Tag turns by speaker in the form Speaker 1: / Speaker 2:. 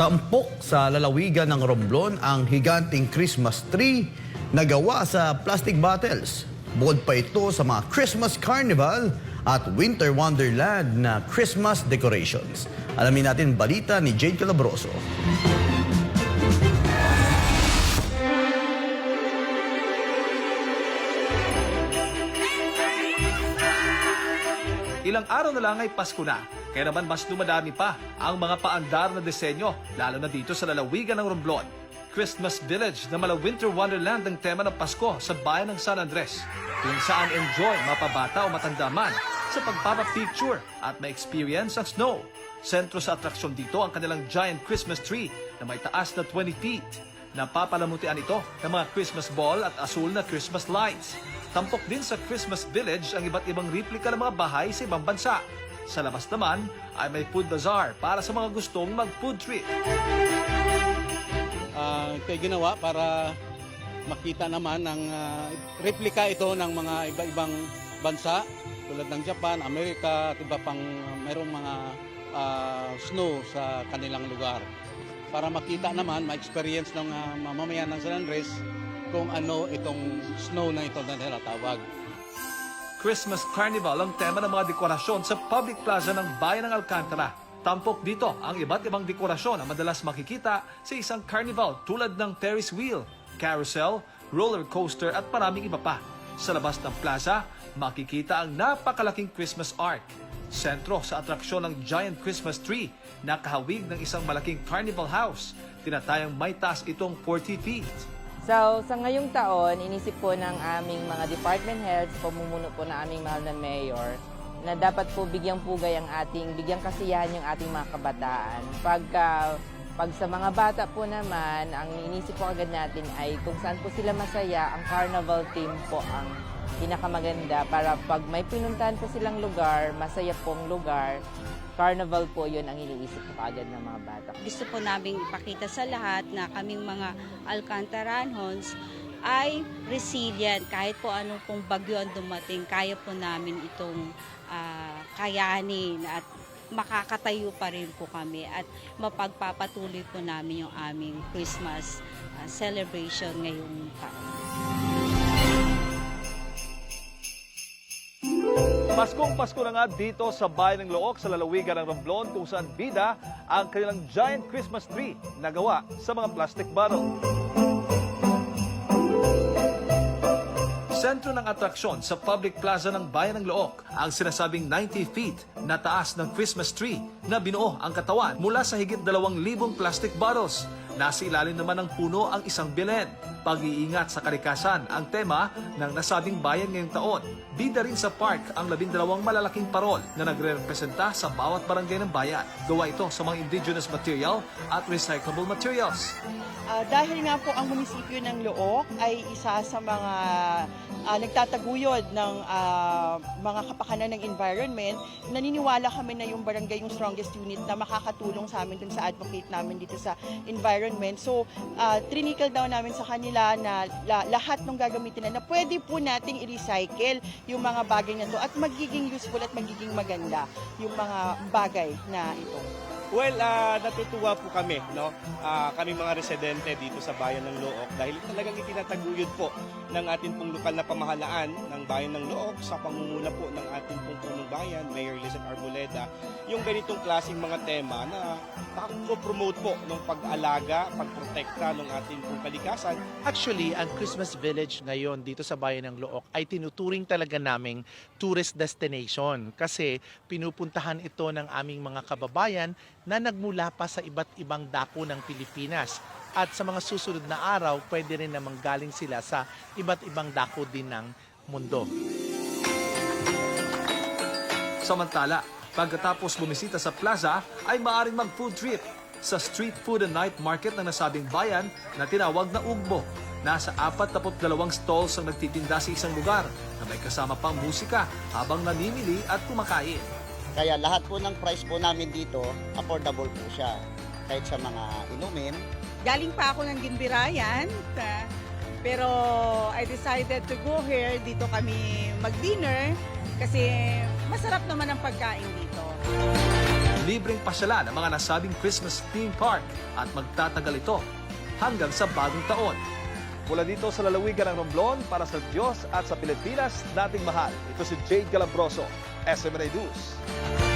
Speaker 1: Tampok sa lalawigan ng Romblon ang higanting Christmas tree na gawa sa plastic bottles. Bukod pa ito sa mga Christmas Carnival at Winter Wonderland na Christmas decorations. Alamin natin balita ni Jade Calabroso.
Speaker 2: Ilang araw na lang ay Pasko na. Kaya naman mas dumadami pa ang mga paandar na disenyo, lalo na dito sa lalawigan ng Romblon. Christmas Village na mala Winter Wonderland ang tema ng Pasko sa bayan ng San Andres. Kung saan enjoy mapabata o matanda man sa pagpapapicture at ma-experience ang snow. Sentro sa atraksyon dito ang kanilang giant Christmas tree na may taas na 20 feet. Napapalamutian ito ng mga Christmas ball at asul na Christmas lights. Tampok din sa Christmas Village ang iba't ibang replika ng mga bahay sa ibang bansa. Sa labas naman ay may food bazaar para sa mga gustong mag-food trip.
Speaker 3: Ah, ito ginawa para makita naman ng ah, replika ito ng mga iba-ibang bansa tulad ng Japan, Amerika at iba pang mayroong mga ah, snow sa kanilang lugar. Para makita naman, ma-experience ng ah, mamamayan ng San Andres kung ano itong snow na ito na tinatawag.
Speaker 2: Christmas Carnival ang tema ng mga dekorasyon sa public plaza ng bayan ng Alcantara. Tampok dito ang iba't ibang dekorasyon na madalas makikita sa isang carnival tulad ng Ferris wheel, carousel, roller coaster at maraming iba pa. Sa labas ng plaza, makikita ang napakalaking Christmas arc. Sentro sa atraksyon ng giant Christmas tree na kahawig ng isang malaking carnival house. Tinatayang may taas itong 40 feet.
Speaker 4: So, sa ngayong taon, inisip po ng aming mga department heads, pamumuno po na aming mahal na mayor, na dapat po bigyang pugay ang ating, bigyang kasiyahan yung ating mga kabataan. Pagka, pag sa mga bata po naman, ang inisip po agad natin ay kung saan po sila masaya, ang carnival team po ang pinakamaganda para pag may pinuntahan po silang lugar, masaya pong lugar, carnival po yun ang iniisip po agad ng mga bata.
Speaker 5: Gusto po namin ipakita sa lahat na kaming mga Alcantaranhons ay resilient kahit po ano pong bagyo ang dumating, kaya po namin itong ah, kayanin at makakatayo pa rin po kami at mapagpapatuloy po namin yung aming Christmas ah, celebration ngayong taon.
Speaker 2: Paskong Pasko na nga dito sa bayan ng Look sa lalawigan ng Romblon kung saan bida ang kanilang giant Christmas tree na gawa sa mga plastic bottle. Sentro ng atraksyon sa public plaza ng Bayan ng Look ang sinasabing 90 feet na taas ng Christmas tree na binuo ang katawan mula sa higit 2,000 plastic bottles. Nasa ilalim naman ng puno ang isang bilen. Pag-iingat sa kalikasan ang tema ng nasabing bayan ngayong taon. Bida rin sa park ang labindalawang malalaking parol na nagre-representa sa bawat barangay ng bayan. Gawa ito sa mga indigenous material at recyclable materials.
Speaker 6: Ah, dahil nga po ang munisipyo ng Look ay isa sa mga ah, nagtataguyod ng ah, mga kapakanan ng environment, naniniwala kami na yung barangay yung strongest unit na makakatulong sa amin dun sa advocate namin dito sa environment. So, uh, trinikle down namin sa kanila na la- lahat ng gagamitin na, na pwede po nating i-recycle yung mga bagay na to at magiging useful at magiging maganda yung mga bagay na ito.
Speaker 7: Well, ah, natutuwa po kami, no? Ah, kami mga residente dito sa bayan ng Look dahil talagang itinataguyod po ng ating pong lokal na pamahalaan ng bayan ng Look sa pangunguna po ng ating pong punong bayan, Mayor Lizette Arboleda, yung ganitong klaseng mga tema na nakako-promote po ng pag-alaga, pagprotekta ng ating pong kalikasan
Speaker 8: Actually, ang Christmas Village ngayon dito sa bayan ng Look ay tinuturing talaga naming tourist destination kasi pinupuntahan ito ng aming mga kababayan na nagmula pa sa iba't ibang dako ng Pilipinas. At sa mga susunod na araw, pwede rin namang galing sila sa iba't ibang dako din ng mundo.
Speaker 2: Samantala, pagkatapos bumisita sa plaza ay maaaring mag-food trip sa street food and night market ng nasabing bayan na tinawag na Ugbo. Nasa 42 stalls ang nagtitinda sa isang lugar na may kasama pang musika habang namimili at kumakain.
Speaker 9: Kaya lahat po ng price po namin dito, affordable po siya. Kahit sa mga inumin,
Speaker 10: Galing pa ako ng Gimbirayan, ta- pero I decided to go here. Dito kami mag-dinner kasi masarap naman ang pagkain dito.
Speaker 2: Libreng pasyalan ang mga nasabing Christmas theme park at magtatagal ito hanggang sa bagong taon. Mula dito sa lalawigan ng Romblon para sa Diyos at sa Pilipinas nating mahal. Ito si Jade Galambroso, SMNA News.